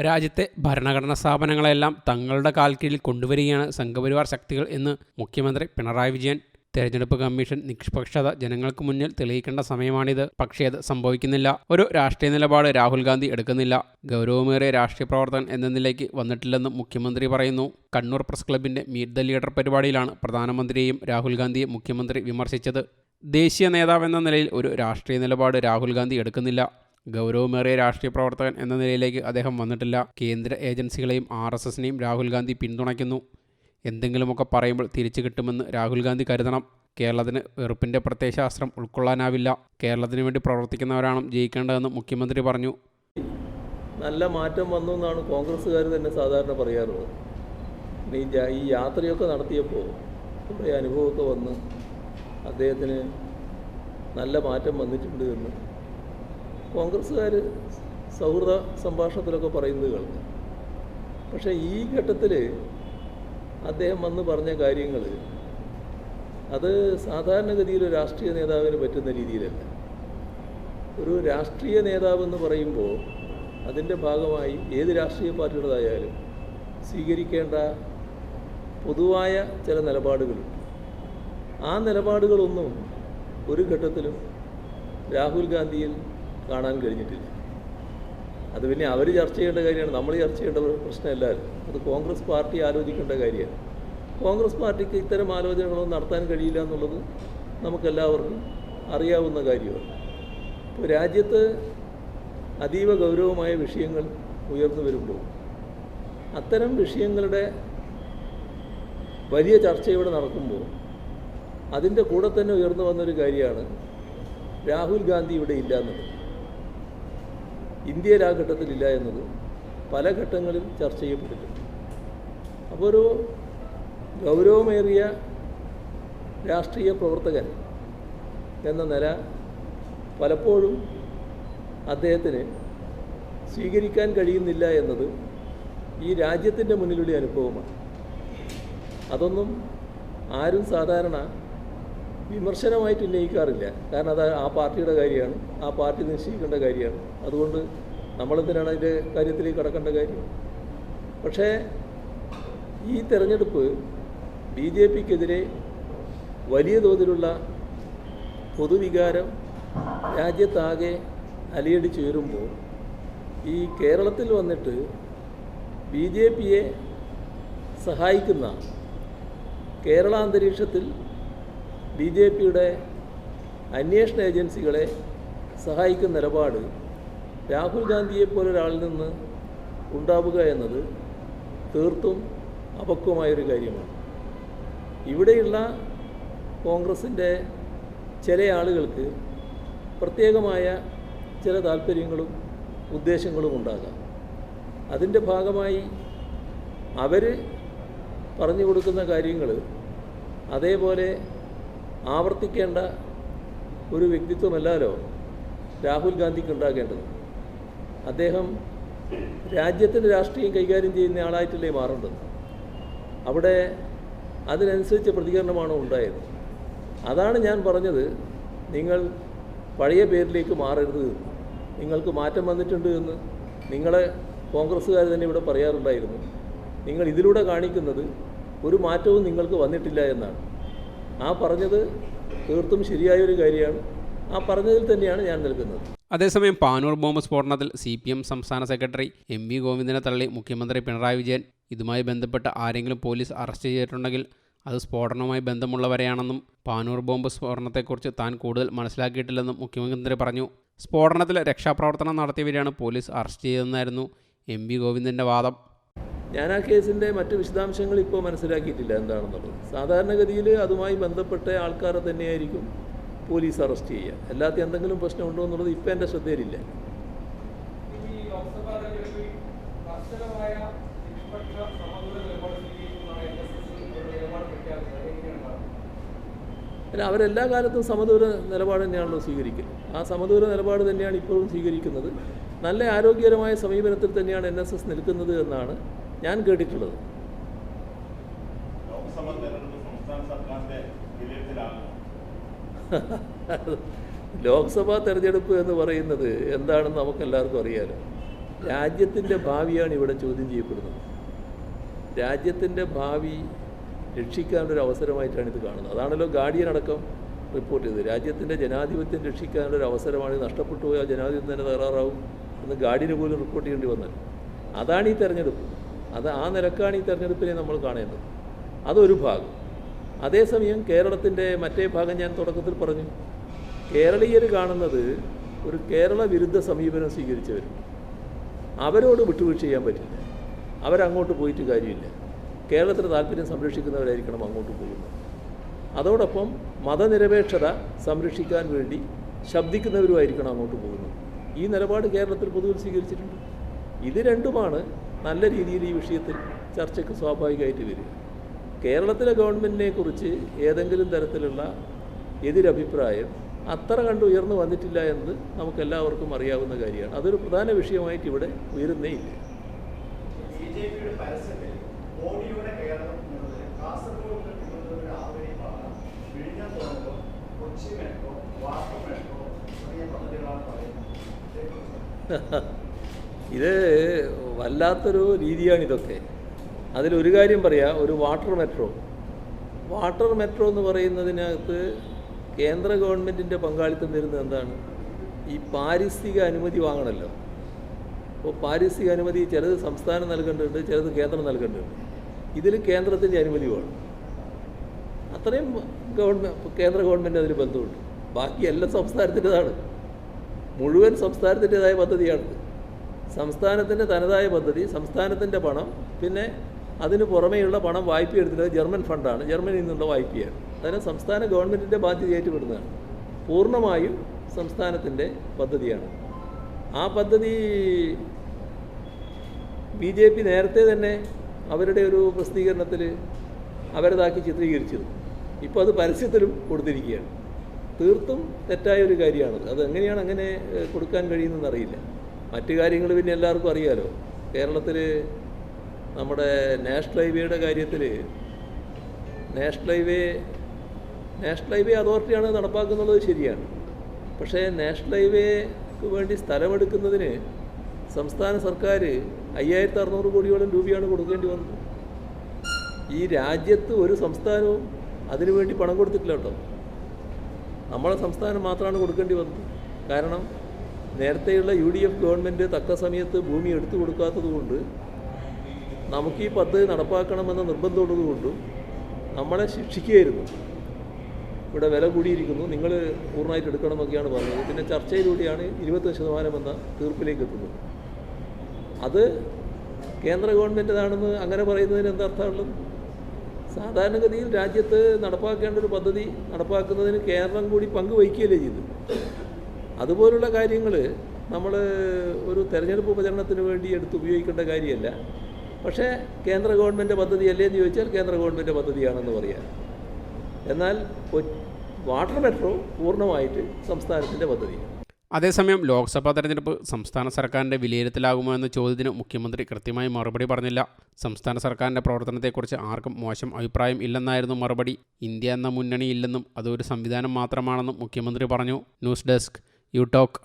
രാജ്യത്തെ ഭരണഘടനാ സ്ഥാപനങ്ങളെല്ലാം തങ്ങളുടെ കാൽക്കീഴിൽ കൊണ്ടുവരികയാണ് സംഘപരിവാർ ശക്തികൾ എന്ന് മുഖ്യമന്ത്രി പിണറായി വിജയൻ. തെരഞ്ഞെടുപ്പ് കമ്മീഷൻ നിഷ്പക്ഷത ജനങ്ങൾക്ക് മുന്നിൽ തെളിയിക്കേണ്ട സമയമാണിത്. പക്ഷേ അത് സംഭവിക്കുന്നില്ല. ഒരു രാഷ്ട്രീയ നിലപാട് രാഹുൽ ഗാന്ധി എടുക്കുന്നില്ല. ഗൗരവമേറിയ രാഷ്ട്രീയ പ്രവർത്തകൻ എന്ന നിലയ്ക്ക് വന്നിട്ടില്ലെന്നും മുഖ്യമന്ത്രി പറയുന്നു. കണ്ണൂർ പ്രസ് ക്ലബിന്റെ മീറ്റ് ദ ലീഡർ പരിപാടിയിലാണ് പ്രധാനമന്ത്രിയെയും രാഹുൽ ഗാന്ധിയെ മുഖ്യമന്ത്രി വിമർശിച്ചത്. ദേശീയ നേതാവെന്ന നിലയിൽ ഒരു രാഷ്ട്രീയ നിലപാട് രാഹുൽ ഗാന്ധി എടുക്കുന്നില്ല. ഗൗരവമേറിയ രാഷ്ട്രീയ പ്രവർത്തകൻ എന്ന നിലയിലേക്ക് അദ്ദേഹം വന്നിട്ടില്ല. കേന്ദ്ര ഏജൻസികളെയും ആർ എസ് എസിനെയും രാഹുൽ ഗാന്ധി പിന്തുണയ്ക്കുന്നു. എന്തെങ്കിലുമൊക്കെ പറയുമ്പോൾ തിരിച്ചു കിട്ടുമെന്ന് രാഹുൽ ഗാന്ധി കരുതണം. കേരളത്തിന് വെറുപ്പിന്റെ പ്രത്യയശാസ്ത്രം ഉൾക്കൊള്ളാനാവില്ല. കേരളത്തിന് വേണ്ടി പ്രവർത്തിക്കുന്നവരാണ് ജയിക്കേണ്ടതെന്ന് മുഖ്യമന്ത്രി പറഞ്ഞു. നല്ല മാറ്റം വന്നു എന്നാണ് കോൺഗ്രസ്സുകാർ തന്നെ സാധാരണ പറയാറുള്ളത്. ഈ യാത്രയൊക്കെ നടത്തിയപ്പോൾ കുറേ അനുഭവമൊക്കെ വന്ന് അദ്ദേഹത്തിന് നല്ല മാറ്റം വന്നിട്ടുണ്ട് എന്ന് കോൺഗ്രസ്സുകാർ സൗഹൃദ സംഭാഷണത്തിലൊക്കെ പറയുന്നത് കേൾക്കും. പക്ഷേ ഈ ഘട്ടത്തിൽ അദ്ദേഹം വന്ന് പറഞ്ഞ കാര്യങ്ങൾ അത് സാധാരണഗതിയിൽ രാഷ്ട്രീയ നേതാവിന് പറ്റുന്ന രീതിയിലല്ല. ഒരു രാഷ്ട്രീയ നേതാവെന്ന് പറയുമ്പോൾ അതിന്റെ ഭാഗമായി ഏത് രാഷ്ട്രീയ പാർട്ടിയുടേതായാലും സ്വീകരിക്കേണ്ട പൊതുവായ ചില നിലപാടുകളുണ്ട്. ആ നിലപാടുകളൊന്നും ഒരു ഘട്ടത്തിലും രാഹുൽ ഗാന്ധിയിൽ കാണാൻ കഴിഞ്ഞിട്ടില്ല. അത് പിന്നെ അവർ ചർച്ച ചെയ്യേണ്ട കാര്യമാണ്. നമ്മൾ ചർച്ച ചെയ്യേണ്ട ഒരു പ്രശ്നമല്ലല്ലോ അത്. കോൺഗ്രസ് പാർട്ടി ആലോചിക്കേണ്ട കാര്യമാണ്. കോൺഗ്രസ് പാർട്ടിക്ക് ഇത്തരം ആലോചനകളൊന്നും നടത്താൻ കഴിയില്ല എന്നുള്ളത് നമുക്കെല്ലാവർക്കും അറിയാവുന്ന കാര്യമാണ്. ഇപ്പോൾ രാജ്യത്ത് അതീവ ഗൗരവമായ വിഷയങ്ങൾ ഉയർന്നു വരുമ്പോൾ അത്തരം വിഷയങ്ങളുടെ വലിയ ചർച്ച ഇവിടെ നടക്കുമ്പോൾ അതിന്റെ കൂടെ തന്നെ ഉയർന്നു വന്നൊരു കാര്യമാണ് രാഹുൽ ഗാന്ധി ഇവിടെ ഇല്ല എന്നുള്ളത് ഇന്ത്യയിൽ ആ ഘട്ടത്തിലില്ല എന്നത് പല ഘട്ടങ്ങളിൽ ചർച്ച ചെയ്യപ്പെട്ടിട്ടുണ്ട്. അപ്പോൾ ഒരു ഗൗരവമേറിയ രാഷ്ട്രീയ പ്രവർത്തകൻ എന്ന നില പലപ്പോഴും അദ്ദേഹത്തിന് സ്വീകരിക്കാൻ കഴിയുന്നില്ല എന്നത് ഈ രാജ്യത്തിന്റെ മുന്നിലുള്ള അനുഭവമാണ്. അതൊന്നും ആരും സാധാരണ വിമർശനമായിട്ട് ഉന്നയിക്കാറില്ല. കാരണം അത് ആ പാർട്ടിയുടെ കാര്യമാണ് ആ പാർട്ടി നിശ്ചയിക്കേണ്ട കാര്യമാണ്. അതുകൊണ്ട് നമ്മളെന്തിനാണ് അതിന്റെ കാര്യത്തിൽ കടക്കേണ്ട കാര്യം? പക്ഷേ ഈ തെരഞ്ഞെടുപ്പ് ബി ജെ പിക്കെതിരെ വലിയ തോതിലുള്ള പൊതുവികാരം രാജ്യത്താകെ അലയടിച്ചുയരുമ്പോൾ ഈ കേരളത്തിൽ വന്നിട്ട് ബി ജെ പിയെ സഹായിക്കുന്ന കേരള അന്തരീക്ഷത്തിൽ ബി ജെ പിയുടെ അന്വേഷണ ഏജൻസികളെ സഹായിക്കുന്ന നിലപാട് രാഹുൽ ഗാന്ധിയെ പോലൊരാളിൽ നിന്ന് ഉണ്ടാവുക എന്നത് തീർത്തും അപക്വമായൊരു കാര്യമാണ്. ഇവിടെയുള്ള കോൺഗ്രസിന്റെ ചില ആളുകൾക്ക് പ്രത്യേകമായ ചില താല്പര്യങ്ങളും ഉദ്ദേശങ്ങളും ഉണ്ടാകാം. അതിന്റെ ഭാഗമായി അവർ പറഞ്ഞു കൊടുക്കുന്ന കാര്യങ്ങൾ അതേപോലെ ആവർത്തിക്കേണ്ട ഒരു വ്യക്തിത്വമല്ലല്ലോ രാഹുൽ ഗാന്ധിക്ക് ഉണ്ടാകേണ്ടത്. അദ്ദേഹം രാജ്യത്തിന്റെ രാഷ്ട്രീയം കൈകാര്യം ചെയ്യുന്ന ആളായിട്ടല്ലേ മാറേണ്ടത്? അവിടെ അതിനനുസരിച്ച് പ്രതികരണമാണ് ഉണ്ടായത്? അതാണ് ഞാൻ പറഞ്ഞത്. നിങ്ങൾ പഴയ പേരിലേക്ക് മാറരുത് നിങ്ങൾക്ക് മാറ്റം വന്നിട്ടുണ്ട് എന്ന് നിങ്ങളെ കോൺഗ്രസ്സുകാർ തന്നെ ഇവിടെ പറയാറുണ്ടായിരുന്നു. നിങ്ങൾ ഇതിലൂടെ കാണിക്കുന്നത് ഒരു മാറ്റവും നിങ്ങൾക്ക് വന്നിട്ടില്ല എന്നാണ്. ആ പറഞ്ഞത് തീർത്തും ശരിയായ ഒരു കാര്യമാണ്. ആ പറഞ്ഞതിൽ തന്നെയാണ് ഞാൻ നിൽക്കുന്നത്. അതേസമയം പാനൂർ ബോംബ് സ്ഫോടനത്തിൽ സി പി എം സംസ്ഥാന സെക്രട്ടറി എം വി ഗോവിന്ദനെ തള്ളി മുഖ്യമന്ത്രി പിണറായി വിജയൻ. ഇതുമായി ബന്ധപ്പെട്ട് ആരെങ്കിലും പോലീസ് അറസ്റ്റ് ചെയ്തിട്ടുണ്ടെങ്കിൽ അത് സ്ഫോടനവുമായി ബന്ധമുള്ളവരെയാണെന്നും പാനൂർ ബോംബ് സ്ഫോടനത്തെക്കുറിച്ച് താൻ കൂടുതൽ മനസ്സിലാക്കിയിട്ടില്ലെന്നും മുഖ്യമന്ത്രി പറഞ്ഞു. സ്ഫോടനത്തിൽ രക്ഷാപ്രവർത്തനം നടത്തിയവരെയാണ് പോലീസ് അറസ്റ്റ് ചെയ്തതെന്നായിരുന്നു എം വി ഗോവിന്ദന്റെ വാദം. ഞാൻ ആ കേസിന്റെ മറ്റ് വിശദാംശങ്ങൾ ഇപ്പോൾ മനസ്സിലാക്കിയിട്ടില്ല എന്താണെന്നുള്ളത്. സാധാരണഗതിയിൽ അതുമായി ബന്ധപ്പെട്ട ആൾക്കാരെ തന്നെയായിരിക്കും പോലീസ് അറസ്റ്റ് ചെയ്യുക. അല്ലാത്ത എന്തെങ്കിലും പ്രശ്നമുണ്ടോ എന്നുള്ളത് ഇപ്പം എന്റെ ശ്രദ്ധയിലില്ല. അല്ല അവരെല്ലാ കാലത്തും സമദൂര നിലപാട് തന്നെയാണല്ലോ സ്വീകരിക്കുന്നത് ആ സമദൂര നിലപാട് തന്നെയാണ് ഇപ്പോഴും സ്വീകരിക്കുന്നത്. നല്ല ആരോഗ്യകരമായ സമീപനത്തിൽ തന്നെയാണ് എൻ എസ് എസ് നിൽക്കുന്നത് എന്നാണ് ഞാൻ കേട്ടിട്ടുള്ളത്. ലോക്സഭാ തെരഞ്ഞെടുപ്പ് എന്ന് പറയുന്നത് എന്താണെന്ന് നമുക്ക് എല്ലാവർക്കും അറിയാലോ. രാജ്യത്തിന്റെ ഭാവിയാണ് ഇവിടെ ചോദ്യം ചെയ്യപ്പെടുന്നത്. രാജ്യത്തിന്റെ ഭാവി രക്ഷിക്കാനുള്ളൊരു അവസരമായിട്ടാണ് ഇത് കാണുന്നത്. അതാണല്ലോ ഗാർഡിയൻ അടക്കം റിപ്പോർട്ട് ചെയ്തത്. രാജ്യത്തിന്റെ ജനാധിപത്യം രക്ഷിക്കാനുള്ളൊരു അവസരമാണ് നഷ്ടപ്പെട്ടു പോയാൽ ജനാധിപത്യം തന്നെ തകരാറാവും എന്ന് ഗാഡിയന് പോലും റിപ്പോർട്ട് ചെയ്യേണ്ടി വന്നത് അതാണ് ഈ തെരഞ്ഞെടുപ്പ്. അത് ആ നിലക്കാണ് ഈ തെരഞ്ഞെടുപ്പിനെ നമ്മൾ കാണേണ്ടത്. അതൊരു ഭാഗം. അതേസമയം കേരളത്തിന്റെ മറ്റേ ഭാഗം ഞാൻ തുടക്കത്തിൽ പറഞ്ഞു. കേരളീയർ കാണുന്നത് ഒരു കേരള വിരുദ്ധ സമീപനം സ്വീകരിച്ചവർ അവരോട് വിട്ടുവീഴ്ച ചെയ്യാൻ പറ്റില്ല. അവരങ്ങോട്ട് പോയിട്ട് കാര്യമില്ല. കേരളത്തിന്റെ താല്പര്യം സംരക്ഷിക്കുന്നവരായിരിക്കണം അങ്ങോട്ട് പോകുന്നത്. അതോടൊപ്പം മതനിരപേക്ഷത സംരക്ഷിക്കാൻ വേണ്ടി ശബ്ദിക്കുന്നവരുമായിരിക്കണം അങ്ങോട്ട് പോകുന്നത്. ഈ നിലപാട് കേരളത്തിൽ പൊതുവിൽ സ്വീകരിച്ചിട്ടുണ്ട്. ഇത് രണ്ടുമാണ് നല്ല രീതിയിൽ ഈ വിഷയത്തിൽ ചർച്ചയ്ക്ക് സ്വാഭാവികമായിട്ട് വരിക. കേരളത്തിലെ ഗവൺമെന്റിനെ കുറിച്ച് ഏതെങ്കിലും തരത്തിലുള്ള എതിരഭിപ്രായം അത്ര കണ്ട് ഉയർന്നു വന്നിട്ടില്ല എന്ന് നമുക്കെല്ലാവർക്കും അറിയാവുന്ന കാര്യമാണ്. അതൊരു പ്രധാന വിഷയമായിട്ട് ഇവിടെ ഉയരുന്നേ ഇല്ല ഇത് വല്ലാത്തൊരു രീതിയാണ് ഇതൊക്കെ അതിലൊരു കാര്യം പറയാം ഒരു വാട്ടർ മെട്രോ. വാട്ടർ മെട്രോ എന്ന് പറയുന്നതിനകത്ത് കേന്ദ്ര ഗവൺമെന്റിന്റെ പങ്കാളിത്തം വരുന്നത് എന്താണ്? ഈ പാരിസ്ഥിതിക അനുമതി വാങ്ങണമല്ലോ അപ്പോൾ പാരിസ്ഥിതിക അനുമതി ചിലത് സംസ്ഥാനം നൽകേണ്ടതുണ്ട് ചിലത് കേന്ദ്രം നൽകേണ്ടതുണ്ട്. ഇതിൽ കേന്ദ്രത്തിന്റെ അനുമതി വേണം. അത്രയും ഗവൺമെന്റ് കേന്ദ്ര ഗവൺമെന്റ് അതിൽ ബന്ധമുണ്ട്. ബാക്കി എല്ലാ സംസ്ഥാനത്തിന്റെതാണ്. മുഴുവൻ സംസ്ഥാനത്തിന്റെതായ പദ്ധതിയാണിത് സംസ്ഥാനത്തിന്റെ തനതായ പദ്ധതി സംസ്ഥാനത്തിന്റെ പണം പിന്നെ അതിന് പുറമേയുള്ള പണം വായ്പ എടുത്തിട്ട് ജർമ്മൻ ഫണ്ടാണ്. ജർമ്മനിയിൽ നിന്നുള്ള വായ്പയാണ്. അതിന് സംസ്ഥാന ഗവൺമെന്റിന്റെ ബാധ്യത ഏറ്റുവിടുന്നതാണ് പൂർണമായും സംസ്ഥാനത്തിന്റെ പദ്ധതിയാണ്. ആ പദ്ധതി ബി ജെ പി നേരത്തെ തന്നെ അവരുടെ ഒരു പ്രസിദ്ധീകരണത്തിൽ അവരതാക്കി ചിത്രീകരിച്ചത്. ഇപ്പോൾ അത് പരസ്യത്തിലും കൊടുത്തിരിക്കുകയാണ്. തീർത്തും തെറ്റായ ഒരു കാര്യമാണത്. അത് എങ്ങനെയാണ് അങ്ങനെ കൊടുക്കാൻ കഴിയുന്നതെന്ന് അറിയില്ല മറ്റു കാര്യങ്ങൾ പിന്നെ എല്ലാവർക്കും അറിയാലോ. കേരളത്തിൽ നമ്മുടെ നാഷണൽ ഹൈവേയുടെ കാര്യത്തിൽ നാഷണൽ ഹൈവേ നാഷണൽ ഹൈവേ അതോറിറ്റിയാണ് നടപ്പാക്കുന്നത് ശരിയാണ്. പക്ഷേ നാഷണൽ ഹൈവേക്ക് വേണ്ടി സ്ഥലമെടുക്കുന്നതിന് സംസ്ഥാന സർക്കാർ അയ്യായിരത്തി അറുന്നൂറ് കോടിയോളം രൂപയാണ് കൊടുക്കേണ്ടി വന്നത്. ഈ രാജ്യത്ത് ഒരു സംസ്ഥാനവും അതിനുവേണ്ടി പണം കൊടുത്തിട്ടില്ല കേട്ടോ. നമ്മളെ സംസ്ഥാനം മാത്രമാണ് കൊടുക്കേണ്ടി വന്നത്. കാരണം നേരത്തെയുള്ള യു ഡി എഫ് ഗവൺമെന്റ് തക്ക സമയത്ത് ഭൂമി എടുത്തു കൊടുക്കാത്തത് കൊണ്ട് നമുക്ക് ഈ പദ്ധതി നടപ്പാക്കണമെന്ന നിർബന്ധമുള്ളതുകൊണ്ടും നമ്മളെ ശിക്ഷിക്കുകയായിരുന്നു. ഇവിടെ വില കൂടിയിരിക്കുന്നു. നിങ്ങൾ പൂർണമായിട്ട് എടുക്കണമെന്നൊക്കെയാണ് പറഞ്ഞത്. പിന്നെ ചർച്ചയിലൂടെയാണ് ഇരുപത്തി ശതമാനം എന്ന തീർപ്പിലേക്ക് എത്തുന്നത്. അത് കേന്ദ്ര ഗവൺമെന്റേതാണെന്ന് അങ്ങനെ പറയുന്നതിന് എന്താ അർത്ഥമുള്ളത്? സാധാരണഗതിയിൽ രാജ്യത്ത് നടപ്പാക്കേണ്ട ഒരു പദ്ധതി നടപ്പാക്കുന്നതിന് കേരളം കൂടി പങ്കുവഹിക്കുകയല്ലേ ചെയ്തു അതുപോലുള്ള കാര്യങ്ങൾ നമ്മൾ ഒരു തെരഞ്ഞെടുപ്പ് പ്രചരണത്തിന് വേണ്ടി എടുത്ത് ഉപയോഗിക്കേണ്ട കാര്യമല്ല. പക്ഷേ കേന്ദ്ര ഗവൺമെന്റ് പദ്ധതി എന്ന് ചോദിച്ചാൽ കേന്ദ്ര ഗവൺമെന്റ് പദ്ധതിയാണെന്ന് പറയാം. എന്നാൽ വാട്ടർ മെട്രോ പൂർണമായിട്ട് സംസ്ഥാനത്തിന്റെ പദ്ധതിയാണ്. അതേസമയം ലോക്സഭാ തെരഞ്ഞെടുപ്പ് സംസ്ഥാന സർക്കാരിന്റെ വിലയിരുത്തലാകുമോ എന്ന ചോദ്യത്തിന് മുഖ്യമന്ത്രി കൃത്യമായി മറുപടി പറഞ്ഞില്ല. സംസ്ഥാന സർക്കാരിന്റെ പ്രവർത്തനത്തെക്കുറിച്ച് ആർക്കും മോശം അഭിപ്രായം ഇല്ലെന്നായിരുന്നു മറുപടി. ഇന്ത്യ എന്ന മുന്നണിയില്ലെന്നും അതൊരു സംവിധാനം മാത്രമാണെന്നും മുഖ്യമന്ത്രി പറഞ്ഞു. News desk you talk